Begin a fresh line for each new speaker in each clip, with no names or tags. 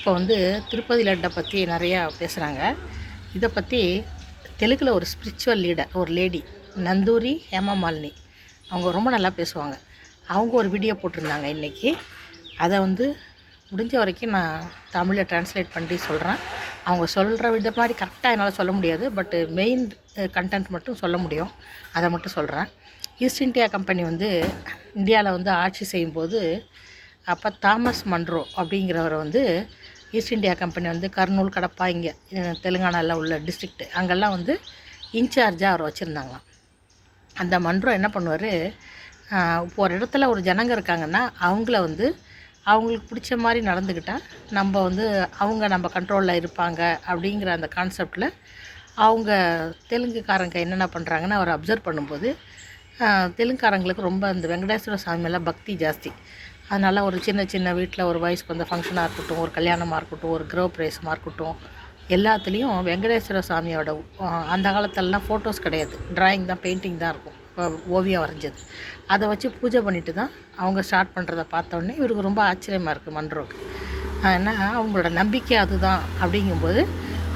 இப்போ வந்து திருப்பதி லட்டை பற்றி நிறையா பேசுகிறாங்க இதை பற்றி தெலுங்கில் ஒரு ஸ்பிரிச்சுவல் லீடர் ஒரு லேடி நந்தூரி ஹேமா மாலினி அவங்க ரொம்ப நல்லா பேசுவாங்க. அவங்க ஒரு வீடியோ போட்டிருந்தாங்க இன்றைக்கி அதை வந்து முடிஞ்ச வரைக்கும் நான் தமிழில் ட்ரான்ஸ்லேட் பண்ணி சொல்கிறேன் அவங்க சொல்கிற வித மாதிரி கரெக்டாக என்னால் சொல்ல முடியாது பட்டு மெயின் கண்டென்ட் மட்டும் சொல்ல முடியும். அதை மட்டும் சொல்கிறேன் ஈஸ்ட் இந்தியா கம்பெனி வந்து இந்தியாவில் வந்து ஆட்சி செய்யும்போது அப்போ தாமஸ் மன்ரோ அப்படிங்கிறவர் வந்து ஈஸ்ட் இந்தியா கம்பெனி வந்து கர்னூல் கடப்பா இங்கே தெலுங்கானாவில் உள்ள டிஸ்ட்ரிக்ட் அங்கெல்லாம் வந்து இன்சார்ஜாக அவர் வச்சுருந்தாங்களாம் அந்த மன்றம் என்ன பண்ணுவார் இப்போ ஒரு இடத்துல ஒரு ஜனங்க இருக்காங்கன்னா அவங்கள வந்து அவங்களுக்கு பிடிச்ச மாதிரி நடந்துக்கிட்டால் நம்ம வந்து அவங்க நம்ம கண்ட்ரோலில் இருப்பாங்க அப்படிங்கிற அந்த கான்செப்டில் அவங்க தெலுங்குக்காரங்க என்னென்ன பண்ணுறாங்கன்னு அவர் அப்சர்வ் பண்ணும்போது தெலுங்குக்காரங்களுக்கு ரொம்ப அந்த வெங்கடேஸ்வர சாமி மேலே பக்தி ஜாஸ்தி. அதனால் ஒரு சின்ன சின்ன வீட்டில் ஒரு வயசுக்கு வந்த ஃபங்க்ஷனாக இருக்கட்டும் ஒரு கல்யாணமாக இருக்கட்டும் ஒரு கிரோ பிரேசமாக இருக்கட்டும் எல்லாத்துலேயும் வெங்கடேஸ்வர சாமியோட அந்த காலத்திலலாம் ஃபோட்டோஸ் கிடையாது. ட்ராயிங் தான் பெயிண்டிங் தான் இருக்கும். ஓவியம் வரைஞ்சது. அதை வச்சு பூஜை பண்ணிட்டு தான் அவங்க ஸ்டார்ட் பண்ணுறத பார்த்தோன்னே இவருக்கு ரொம்ப ஆச்சரியமாக இருக்குது மன்றோக்கு ஏன்னா அவங்களோட நம்பிக்கை அதுதான் அப்படிங்கும்போது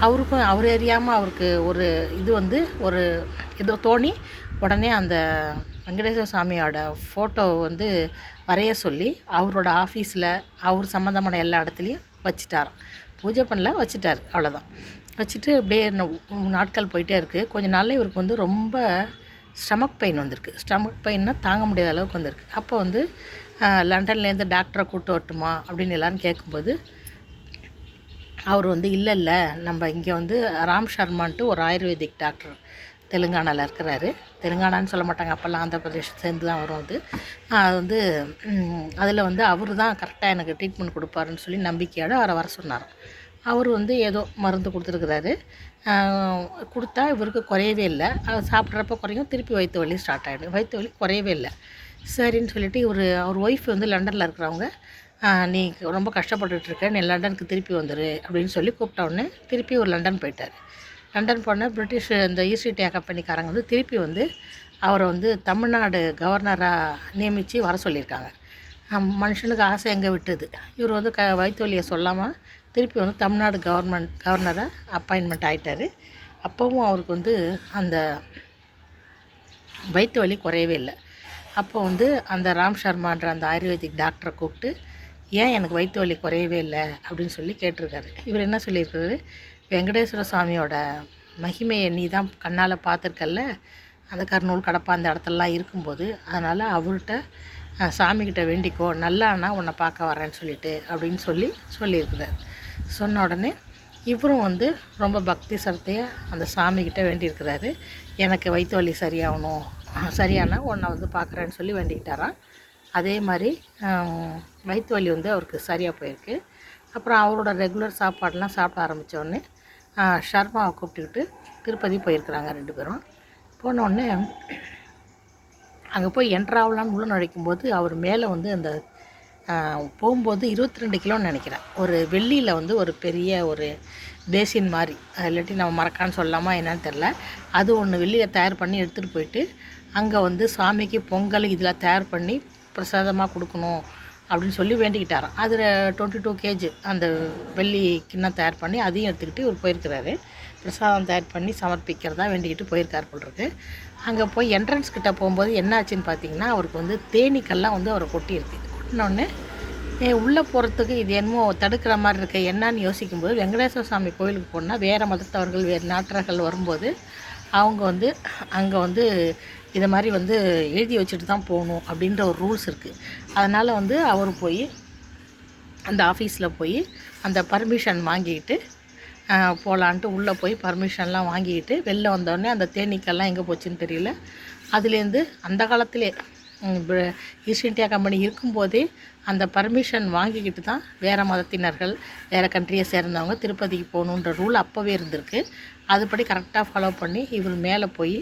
அவருக்கும் அவர் அறியாமல் அவருக்கு ஒரு இது வந்து ஒரு ஏதோ தோணி உடனே அந்த வெங்கடேஸ்வர சாமியோட ஃபோட்டோ வந்து வரைய சொல்லி அவரோட ஆஃபீஸில் அவர் சம்மந்தமான எல்லா இடத்துலையும் வச்சுட்டாராம். பூஜை பண்ணல வச்சுட்டார். அவ்வளோதான் வச்சுட்டு அப்படியே நாட்கள் போயிட்டே இருக்குது கொஞ்ச நாளில் இவருக்கு வந்து ரொம்ப ஸ்டமக் பெயின் வந்திருக்கு. ஸ்டமக் பெயின்னா தாங்க முடியாத அளவுக்கு வந்திருக்கு. அப்போ வந்து லண்டன்லேருந்து டாக்டரை கூட்டு வரட்டுமா அப்படின்னு எல்லாரும் கேட்கும்போது அவர் வந்து இல்லை இல்லை. நம்ம இங்கே வந்து ராம் சர்மான்ட்டு ஒரு ஆயுர்வேதிக் டாக்டர். தெலுங்கானாவில் இருக்கிறாரு. தெலுங்கானான்னு சொல்ல மாட்டாங்க. அப்போல்லாம் ஆந்திர பிரதேஷ் சேர்ந்து தான் வரும் அது. அது வந்து அதில் வந்து அவர் தான் கரெக்டாக எனக்கு ட்ரீட்மெண்ட் கொடுப்பாருன்னு சொல்லி நம்பிக்கையோடு அவரை வர சொன்னார் அவர் வந்து ஏதோ மருந்து கொடுத்துருக்குறாரு. கொடுத்தா இவருக்கு குறையவே இல்லை. அவர் சாப்பிட்றப்ப குறையும். திருப்பி வயிற்று வலி ஸ்டார்ட் ஆகிடும் வயிற்று வலி குறையவே இல்லை. சரின்னு சொல்லிட்டு இவர் அவர் ஒய்ஃப் வந்து லண்டனில் இருக்கிறவங்க. நீ ரொம்ப கஷ்டப்பட்டுட்ருக்க நீ லண்டனுக்கு திருப்பி வந்துடு அப்படின்னு சொல்லி கூப்பிட்ட உடனே திருப்பி ஒரு லண்டன் போயிட்டார். லண்டன் போன பிரிட்டிஷ் இந்த ஈஸ்ட் இந்தியா கம்பெனிக்காரங்க வந்து திருப்பி வந்து அவரை வந்து தமிழ்நாடு கவர்னராக நியமித்து வர சொல்லியிருக்காங்க. மனுஷனுக்கு ஆசை எங்கே விட்டுது? இவர் வந்து க வைத்தொலியை வலியை சொல்லாமல் திருப்பி வந்து தமிழ்நாடு கவர்மெண்ட் கவர்னராக அப்பாயின்மெண்ட் ஆகிட்டார் அப்போவும் அவருக்கு வந்து அந்த வயிற்று வலி குறையவே இல்லை. அப்போ வந்து அந்த ராம் சர்மான்ற அந்த ஆயுர்வேதிக் டாக்டரை கூப்பிட்டு ஏன் எனக்கு வயிற்று வலி குறையவே இல்லை? அப்படின்னு சொல்லி கேட்டிருக்காரு. இவர் என்ன சொல்லியிருக்காரு? வெங்கடேஸ்வர சுவாமியோட மகிமையை நீ தான் கண்ணால் பார்த்துருக்கல்ல? அந்த கர்நூல் கடப்பா அந்த இடத்துலலாம் இருக்கும்போது அதனால் அவர்கிட்ட சாமிக்கிட்ட வேண்டிக்கோ நல்லானா உன்னை பார்க்க வரேன்னு சொல்லிட்டு அப்படின்னு சொல்லி சொல்லியிருக்கிறார். சொன்ன உடனே இவரும் வந்து ரொம்ப பக்தி சரத்தையாக அந்த சாமிக்கிட்ட வேண்டியிருக்கிறாரு. எனக்கு வயிற்று வலி சரியாகணும் சரியானா உன்னை வந்து பார்க்குறேன்னு சொல்லி வேண்டிக்கிட்டாராம். அதே மாதிரி வயிற்று வலி வந்து அவருக்கு சரியாக போயிருக்கு. அப்புறம் அவரோட ரெகுலர் சாப்பாடெலாம் சாப்பிட ஆரம்பித்தோடனே ஷர்மாவை கூப்பிட்டுக்கிட்டு திருப்பதி போயிருக்கிறாங்க ரெண்டு பேரும். போனோடனே அங்கே போய் என்ட்ராவலான்னு உள்ள நுழைக்கும்போது அவர் மேலே வந்து அந்த போகும்போது இருபத்தி ரெண்டு கிலோன்னு நினைக்கிறேன். ஒரு வெள்ளியில் வந்து ஒரு பெரிய ஒரு பேசின் மாதிரி. அது இல்லாட்டி நம்ம மறக்கான்னு சொல்லலாமா என்னன்னு தெரில அது ஒன்று வெள்ளியில் தயார் பண்ணி எடுத்துகிட்டு போயிட்டு அங்கே வந்து சாமிக்கு பொங்கல் இதெல்லாம் தயார் பண்ணி பிரசாதமாக கொடுக்கணும். அப்படின்னு சொல்லி வேண்டிக்கிட்டாராம். அதில் டுவெண்ட்டி டூ கேஜி அந்த வெள்ளி கிண்ணம் தயார் பண்ணி அதையும் எடுத்துக்கிட்டு இவர் போயிருக்கிறாரு. பிரசாதம் தயார் பண்ணி சமர்ப்பிக்கிறதா வேண்டிக்கிட்டு போயிருக்கார் போல் இருக்கு. அங்கே போய் என்ட்ரன்ஸ் கிட்டே போகும்போது என்ன ஆச்சுன்னு பார்த்தீங்கன்னா அவருக்கு வந்து தேனீக்கெல்லாம் வந்து அவரை கொட்டியிருக்கு. கொட்டினோடனே உள்ளே போகிறதுக்கு இது என்னமோ தடுக்கிற மாதிரி இருக்க. என்னன்னு யோசிக்கும்போது வெங்கடேஸ்வர சாமி கோயிலுக்கு போனால் வேறு மதத்தவர்கள் வேறு நாட்டர்கள் வரும்போது அவங்க வந்து அங்கே வந்து இதை மாதிரி வந்து எழுதி வச்சுட்டு தான் போகணும் அப்படின்ற ஒரு ரூல்ஸ் இருக்குது அதனால் வந்து அவர் போய் அந்த ஆஃபீஸில் போய் அந்த பர்மிஷன் வாங்கிக்கிட்டு போகலான்ட்டு உள்ளே போய் பர்மிஷன்லாம் வாங்கிக்கிட்டு வெளில வந்தோடனே அந்த தேனீக்கெல்லாம் எங்கே போச்சுன்னு தெரியல. அதுலேருந்து அந்த காலத்திலே ஈஸ்ட் இந்தியா கம்பெனி இருக்கும்போதே அந்த பர்மிஷன் வாங்கிக்கிட்டு தான் வேறு மதத்தினர்கள் வேறு கண்ட்ரியை சேர்ந்தவங்க திருப்பதிக்கு போகணுன்ற ரூல் அப்போவே இருந்திருக்கு. அதுபடி கரெக்டாக ஃபாலோ பண்ணி இவர் மேலே போய்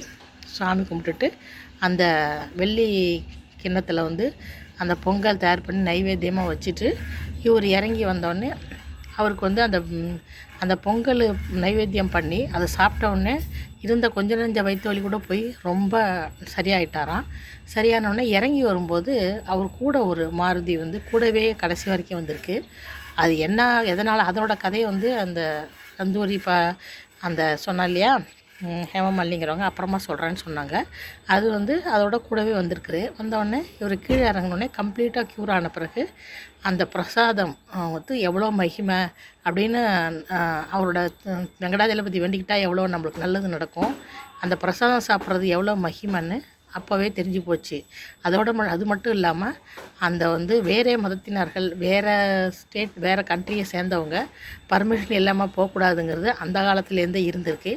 சாமி கும்பிட்டுட்டு அந்த வெள்ளி கிண்ணத்தில் வந்து அந்த பொங்கல் தயார் பண்ணி நைவேத்தியமாக வச்சுட்டு இவர் இறங்கி வந்தோடனே அவருக்கு வந்து அந்த அந்த பொங்கல் நைவேத்தியம் பண்ணி அதை சாப்பிட்ட உடனே இருந்த கொஞ்ச நெஞ்ச வயிற்று வலி கூட போய் ரொம்ப சரியாயிட்டாராம். சரியான உடனே இறங்கி வரும்போது அவர் கூட ஒரு மாருதி வந்து கூடவே கடைசி வரைக்கும் வந்திருக்கு. அது என்ன எதனால் அதோட கதையை வந்து அந்த தந்தூரி ப அந்த சொன்னா இல்லையா? ஹேமமல்லிங்கிறவங்க அப்புறமா சொல்கிறேன்னு சொன்னாங்க. அது வந்து அதோட கூடவே வந்திருக்குது. வந்தோடனே இவர் கீழே இறங்கினோடனே கம்ப்ளீட்டாக க்யூர் ஆன பிறகு அந்த பிரசாதம் வந்து எவ்வளோ மகிமை அப்படின்னு அவரோட அஹ், வெங்கடாஜலபதி வேண்டிக்கிட்டா எவ்வளோ நம்மளுக்கு நல்லது நடக்கும். அந்த பிரசாதம் சாப்பிட்றது எவ்வளோ மகிமைன்னு அப்போவே தெரிஞ்சு போச்சு. அதோட ம- அது மட்டும் இல்லாமல் அந்த வந்து வேறே மதத்தினர்கள் வேறு ஸ்டேட் வேறு கண்ட்ரியை சேர்ந்தவங்க பர்மிஷன் இல்லாமல் போகக்கூடாதுங்கிறது அந்த காலத்துலேருந்தே இருந்திருக்கு.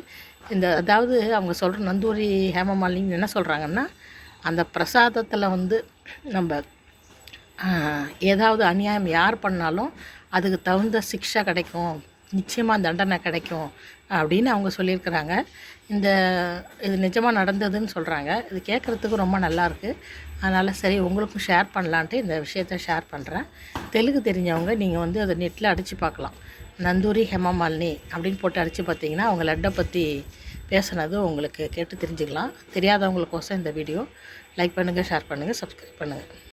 இந்த அதாவது அவங்க சொல்கிற நந்தூரி ஹேமமாலினி என்ன சொல்கிறாங்கன்னா அந்த பிரசாதத்தில் வந்து நம்ம ஆஹ், ஏதாவது அநியாயம் யார் பண்ணாலும் அதுக்கு தகுந்த சிக்ஷை கிடைக்கும் நிச்சயமாக தண்டனை கிடைக்கும் அப்படின்னு அவங்க சொல்லியிருக்கிறாங்க. இந்த இது நிஜமாக நடந்ததுன்னு சொல்கிறாங்க இது கேட்குறதுக்கு ரொம்ப நல்லாயிருக்கு அதனால் சரி உங்களுக்கும் ஷேர் பண்ணலான்ட்டு இந்த விஷயத்த ஷேர் பண்ணுறேன் தெலுங்கு தெரிஞ்சவங்க நீங்கள் வந்து அதை நெட்டில் அடித்து பார்க்கலாம். நந்தூரி ஹெமமாலினி அப்படின்னு போட்டு அடித்து பார்த்தீங்கன்னா அவங்க லட்டை பற்றி பேசுனது உங்களுக்கு கேட்டு தெரிஞ்சுக்கலாம். தெரியாதவங்களுக்கோசம் இந்த வீடியோ லைக் பண்ணுங்கள் ஷேர் பண்ணுங்கள் சப்ஸ்கிரைப் பண்ணுங்கள்